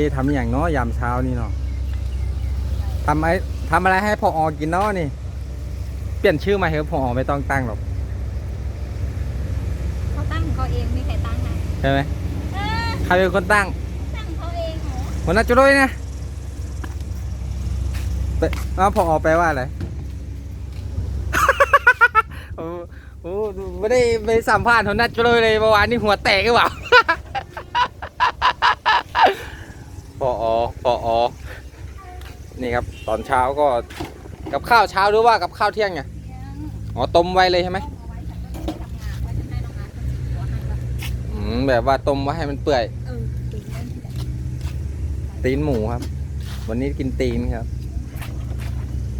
เจทำอย่างเนาะยามเช้านี่เนาะทำไอ้ทำอะไรให้พออกินเนาะนี่ เปลี่ยนชื่อมาเถอะพอไม่ต้องตั้งหรอกเขาตั้งของเขาเองไม่ใครตั้งให้ใช่ไหมเออใครเป็นคนตั้งตั้งเขาเองเหรอหัวหน้าจุ้ยนะเปอ้าวพออแปลว่าอะไร โอ้โอ้ไม่ได้ไปสัมภาษณ์หัวหน้าจุ้ยเลยเมื่อวานนี้หัวแตกหรือเปล่า พออพออนี่ครับ ตอนเช้าก็กับข้าวเช้าหรือว่ากับข้าวเที่ยงไงอ๋อต้มไว้เลยใช่ไหมแบบว่าต้มไว้ให้มันเปื่อยตีนหมูครับ วันนี้กินตีนครับ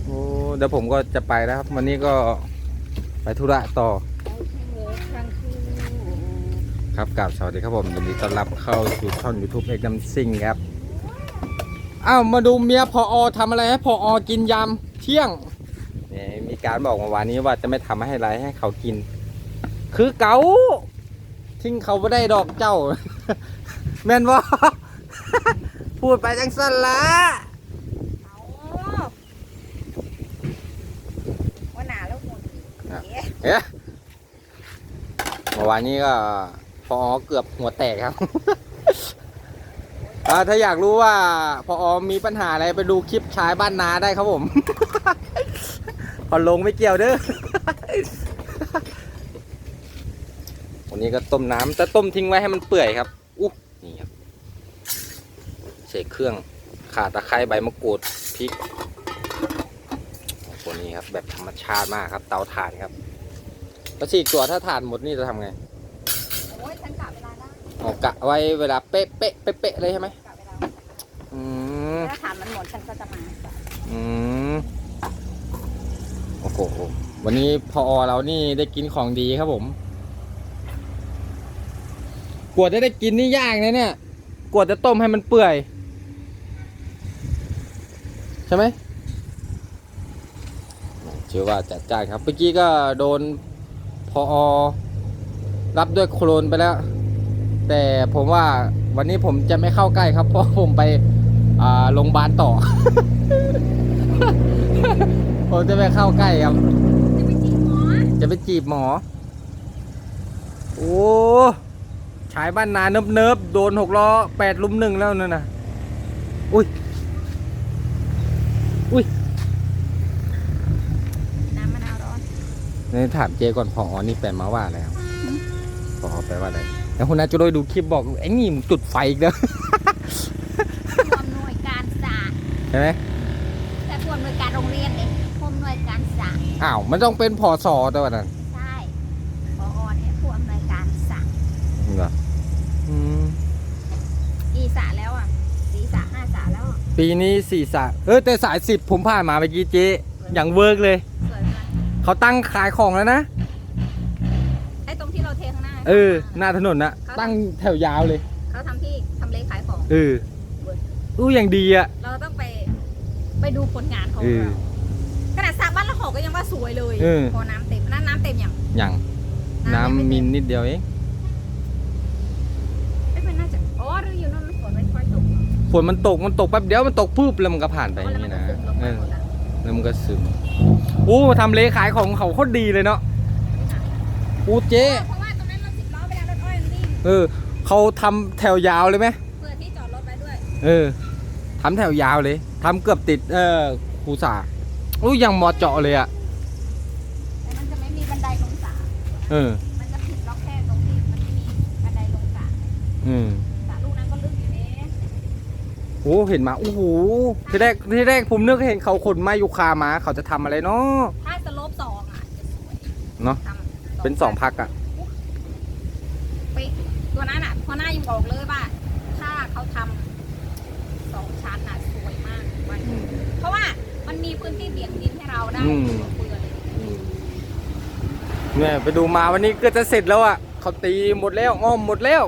โอ้เดี๋ยวผมก็จะไปแล้วครับ วันนี้ก็ไปธุระต่อครับกราบสวัสดีครับผมยินดีต้อนรับเข้าสู่ช่อง YouTube เอกน้ำซิงครับ อ้าวมาดูเมียพออทำอะไรให้พออกินยามเที่ยงนี่มีการบอกเมื่อวานนี้ว่าจะไม่ทำให้ไรให้เขากิน คือเกาทิ้งเขาไม่ได้ดอกเจ้า แม่นบ่พูดไปจังสั้นละเอาว่าหนาแล้วหมดเอ๊ะเอ๊ะเมื่อวานนี้ก็พอเกือบหัวแตกครับอ่า ถ้าอยากรู้ว่าพอมีปัญหาอะไรไปดูคลิปชายบ้านนาได้ครับผมพอลงไม่เกี่ยวเด้อวันนี้ก็ต้มน้ำแต่ต้มทิ้งไว้ให้มันเปื่อยครับอุ๊นี่ครับใส่เครื่องข่าตะไคร้ใบมะกรูดพริกโอ้โหนี่ครับ แบบธรรมชาติมากครับ เตาถ่านครับแล้วสี่ตัวถ้าถ่านหมดนี่จะทำไงโอ้ยฉันกะเวลา อ๋อกะไว้เวลาเป๊ะเป๊ะเป๊ะเป๊ะเลยใช่ไหมกะเวลาไว้อืมถ้าถามมันหมดฉันก็จะมาอืมโอ้โหวันนี้พอเรานี่ได้กินของดีครับผมกว่าจะได้กินนี่ยากนะเนี่ยกว่าจะต้มให้มันเปื่อย ใช่ไหมเชื่อว่าจัดจ้านครับเมื่อกี้ก็โดนพอรับด้วยโคลนไปแล้ว แต่ผมว่าวันนี้ผมจะไม่เข้าใกล้ครับ เพราะผมไปอ่าโรงพยาบาลต่อ ผมจะไปเข้าใกล้ครับ จะไปจีบหมอจะไปจีบหมอโอ้ชายบ้านนาเนิบเนิบๆโดนหกล้อแปดลุมหนึ่งแล้วนั่นน่ะอุ้ย อุ้ย น้ำมะนาวร้อนนี่ถามเจก่อนพอนี่แปลมาว่าอะไรครับพอแปลว่าอะไร แล้วคุณนาจะโดยดูคลิปบอกไอ้นี่มึงจุดไฟอีกแล้วผู้อำนวยการศาสตร์ใช่ไหมแต่ผู้อำนวยการโรงเรียนเองผู้อำนวยการศาสตร์อ้าวมันต้องเป็นพอสอตัวนั้นใช่พอเนี่ยผู้อำนวยการศาสตร์เหรออืมกี่สาแล้วอะสี่สาห้าสาแล้วอะปีนี้สี่สายเออแต่สายสิบผมผ่านมาเมื่อกี้เจ๊อย่างเวิร์กเลย สวยไหมล่ะเขาตั้งขายของแล้วนะไอ้ตรงที่ เราเทข้างหน้าเออ หน้าถนนนะตั้งแถวยาวเลย เขาทำที่ทำเลขายของ เอออู้อย่างดีอะ เราต้องไปไปดูผลงานของเออ เราขนาดสระบ้านละหอก็ยังว่าสวยเลยเออ พอน้ำเต็มนั่นน้ำเต็มยังอย่างน้ำยังไมินนิดเดียวเองเอ้ยมันน่าจะอ๋อหรืออยู่นั่นมันฝนไม่ค่อยตกฝนมันตกมันตกแป๊บเดียวมันตกปุ๊บแล้วมันก็ผ่านไปออ๋อย่างแล้วนี้มันนะก็ซึมลงเอมาอหมดแล้วแล้วมันก็ซึมอู้ทำเลขายของเขาโคตรดีเลยเนาะอู้เจ๊เพราะว่าตรง เออเขาทำแถวยาวเลยไหมเพื่อที่จอดรถไว้ด้วย เออทำแถวยาวเลยทำเกือบติดเออครูสาอู้ยังมอเจาะเลยอะแต่มันจะไม่มีบันไดลงสระเออมันจะผิดล็อกแค่ตรงที่มันไม่มีบันไดลงสระอืมสระลูกนั้นก็ลึกอยู่นี่โอ้เห็นมาโอ้โหที่แรกที่แรกผมนึกเห็นเขาขนมาอยู่คามา เขาจะทำอะไรเนาะ ถ้าสโลปสองอะจะสวยเนอะ ทำเป็นสองพักอะไป ตัวนั้นอะพอหน้ายังบอกเลยว่า ถ้าเขาทำสองชั้นอะสวยมากว่าเพราะว่ามันมีพื้นที่เบี่ยงดินให้เราได้อืมเพื่อเลยเนี่ยไปดูมาวันนี้ก็จะเสร็จแล้วอะเขาตีหมดแล้วอ้อมหมดแล้ว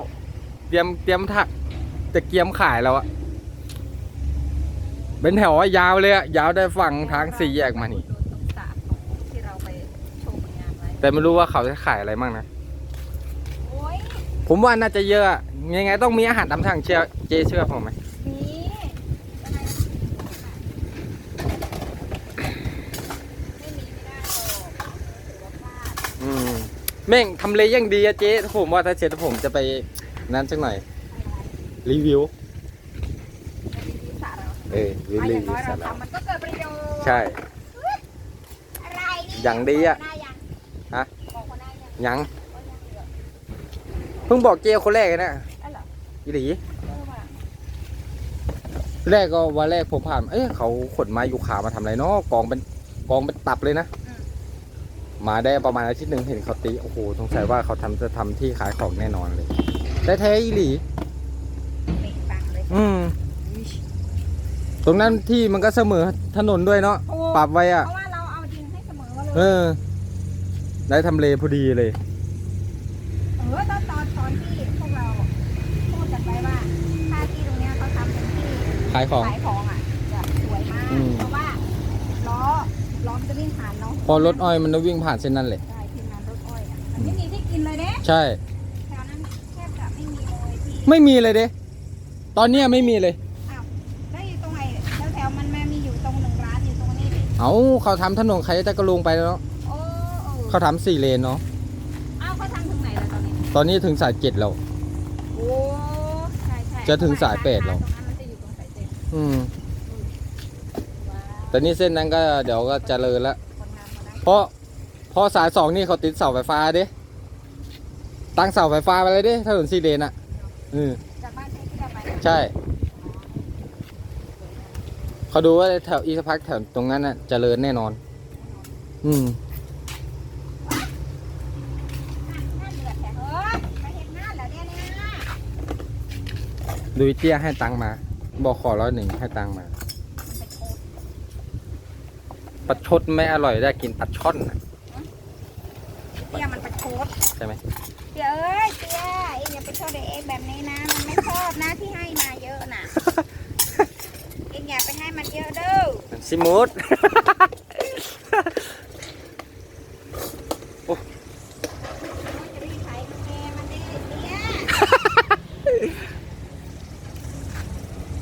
เตรียมเตรียมถักจะเกียมขายแล้วอะเป็นแถวอะยาวเลยอะยาวได้ฝั่งทางสี่แยกมานี่ดูตรงสระของที่เราไปโชว์ผลงานไว้แต่ไม่รู้ว่าเขาจะขายอะไรบ้างนะโอ้ย ผมว่าน่าจะเยอะอะยังไงต้องมีอาหารตามสั่งเชื่อเจเชื่อผมไหมมีอะไรไม่มีไม่ได้หรอกถือว่าพลาดอืมแม่งทำเลยังดีอะเจ๊ผมว่าถ้าเสร็จแล้วผมจะไปนั้นสักหน่อย รีวิวไม่ได้ดีสาเราเออรีอะอวิวย่างน้อยสาเราระทำมันก็เกิดประโยชน์ใช่ อะไรนี่อย่างดีอะบอกหัวหน้ายังฮะ บอกหัวหน้ายังยัง ว่ายังเหลือ เพิ่งบอกเจคนแรกเลยนะอ๋อเหรออีหลีเออว่ะแรกก็วันแรกผมผ่าน เอ้ยเขาขนไม้ยูคามาทำอะไรเนาะกองเป็นกองเป็นตับเลยนะมาได้ประมาณอาทิตย์หนึ่งเห็นเขาตีโอ้โหสงสัยว่าเขาทำจะทำที่ขายของแน่นอนเลยแต่แท้อีหลีเบ่งปังเลยอืมตรงนั้นที่มันก็เสมอถนนด้วยเนาะโอ้ปรับไว้อะเพราะว่าเราเอาดินให้เสมอมาเลยเออได้ทำเลพอดีเลย เออตอนตอนตอนที่พวกเราพูดกันไว้ว่าถ้าที่ตรงเนี้ยเขาทำเป็นที่ ขายของ ขายของอะจะสวยมากอืม เพราะว่าล้อล้อมนจะวิ่งผ่านเนาะพอรถอ้อยมันจะวิ่งผ่านเส้นนั้นเลย ใช่ทีมงานรถอ้อยอะมันไม่มีที่กินเลยเด้ใช่ แถวนั้นแทบจะไม่มีเลยที่ไม่มีเลยเด้ตอนเนี้ยไม่มีเลยแล้วอยู่ตรงไหนแถวๆมันแม่มีอยู่ตรงหนึ่งร้านอยู่ตรงนี้ดิเอาเขาทำถนนใครจะกระลงไปแล้วเนาะโอ้โอ้เขาทำสี่เลนเนาะ อ้าวเขาทำถึงไหนแล้วตอนนี้ ตอนนี้ถึงสายเจ็ดแล้ว โอ้ใช่ใช่จะถึงสายแปดแล้ว ตรงนั้นมันจะ อยู่ตรงสายเจ็ดอืมว้าวแต่นี่เส้นนั้นก็เดี๋ยวก็เจริญแล้วคนงานมาได้เพราะเพราะสายสองนี่เขาติดเสาไฟฟ้าเด้ตั้งเสาไฟฟ้าไปเลยเด้ถนนสี่เลนอะอืมจากบ้านที่จะไปใช่เขาดูว่าแถวอีกสักพักแถวตรงนั้นน่ะเจริญแน่นอน อืมน่าเดือดแท้เฮ้ยมาเห็นหน้าแล้วเนี่ยเนี่ยดูเตี้ยให้ตังค์มา บอกขอร้อยหนึ่งให้ตังค์มามันเป็นโคตรปลาชดไม่อร่อยได้กินปลาช่อนน่ะเตี้ยมันเป็นโคตรใช่ไหมเตี้ยเอ้ยเตี้ยเอ็งอย่าไปชอบเด็กเองแบบนี้นะ มันไม่ชอบนะที่ให้มาเยอะน่ะ เอ็งอย่าไปให้มันเยอะเด้อซิมูด มันจะรีบไถกาแฟมันได้เตี้ย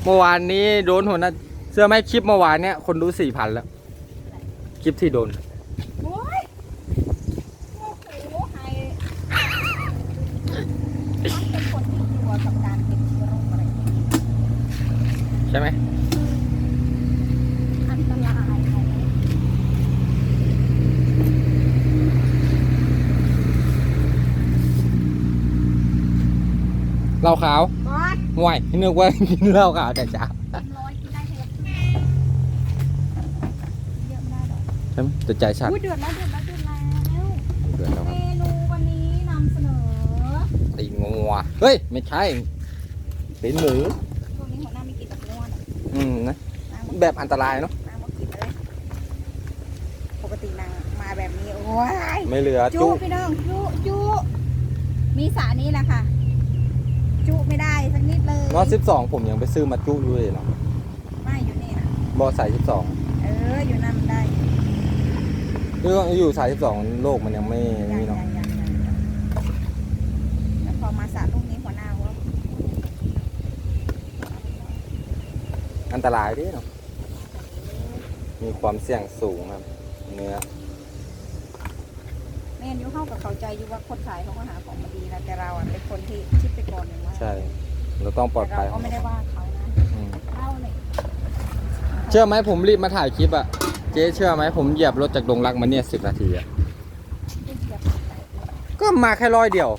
เมื่อวานนี้โดนหัวหน้าเสื้อไหมคลิปเมื่อวานเนี้ยคนดูสี่พันแล้ว คลิปที่โดน โอ้ยโอ้โหไฮมันเป็นคนที่กลัวกับการเป็นเชื้อโรคอะไรอย่างนี้ใช่ไหมอันตรายไงเหล้าขาวบอส ห่วยนึกว่ากินเหล้าขาวแต่เช้ากินร้อยกินได้เถอะเยอะไม่ได้หรอกใช่ไหมแต่ใจสั่นอุ้ยเดือดแล้วเดือดแล้วเดือดแล้วเดือดแล้วคเมรับนูวันนี้นำเสนอตีนงัวเฮ้ยไม่ใช่ตีนหมูช่วงนี้หัวหน้าไม่กินแบบนวดอืมนะนางแบบอันตรายเนาะนางมากินเลยปกตินางมาแบบนี้โอ้ยไม่เหลือจุจุพี่น้องจุจุมีสานี้แหละค่ะ จุไม่ได้สักนิดเลยนอสิบสองผมยังไปซื้อมาจุอยู่เลยเนาะไม่อยู่นี่นะบอสายสิบสองเอออยู่นั่นมันได้คืออยู่สายสิบสองโลกมันยังไม่ยังนี่ยัเนาะงยังยังยังแล้วพอมาสาลูกนี้หัวหน้าว่าอันตรายดิเนาะมีความเสี่ยงสูงครับเนื้อแม่นอยูเข้ากับเข้าใจอยู่ว่าคนขายเขาก็หาของมาดีนะแต่เราอะเป็นคนที่ ช่ เราต้องปลอดภัยแต่เราก็ไม่ได้ว่าเขานะอืมเราเนี่ยเชื่อไหมผมรีบมาถ่ายคลิปอะเจ๊เชื่อไหมผมเหยียบรถจากดงรักมาเนี่ยสิบนาทีอะไม่เหยียบไหนเลยก็มาแค่ร้อยเดียว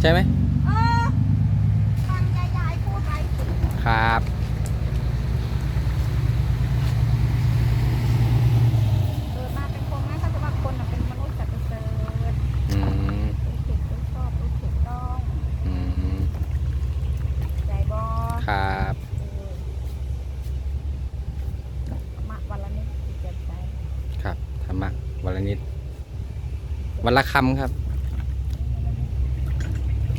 ใช่ไหมครับ เกิดมาเป็นคนนะถ้าจะว่าคนน่ะเป็นมนุษย์สัตเสริฐอืมรู้ผิดรู้อบรู้ถูกต้องอืมใบอครับธรรมะวันละนิดจิตใจครับธรรมะวันละนิดวันละคำครับ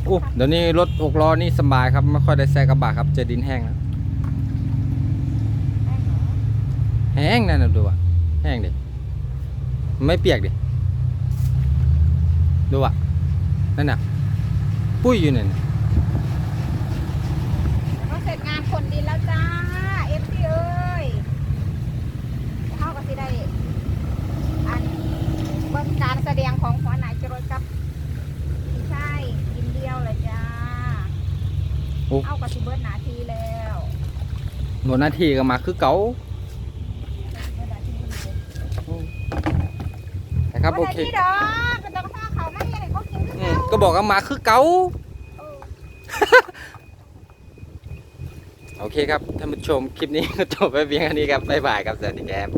อ้เดี๋ยวนี้รถหกล้อนี่สบายครับไม่ค่อยได้แซงกระบะครับเจอดินแห้งแล้วแห้งนั่นนะดูอะแห้งดิไม่เปียกดิดูอะนั่นน่ะปุ้ยอยู่เนี่ยเขาเสร็จงานคนดินแล้วจ้าเอฟซีเอ้ยเขาก็สิได้อันเบิ่งการแสดงของหัวหน้าจรวดกับพี่ชายกินเดียวเลยจ้า โอ้ เอากระสิเบิดหนาทีแล้วหนวดหน้าที่ก็มาคือเก่าเบิดหน้าทีเลยนะครับโอวันเคนี้ดอกก็ต้องพ่อเขาไม่ให้เขากินคืออืเขามก็บอกว่ามาคือเก่า เออ โอเคครับท่านผู้ชมคลิปนี้ก็จบไปเพียงแค่นี้ครับบ๊ายบายครับสวัสดีครับ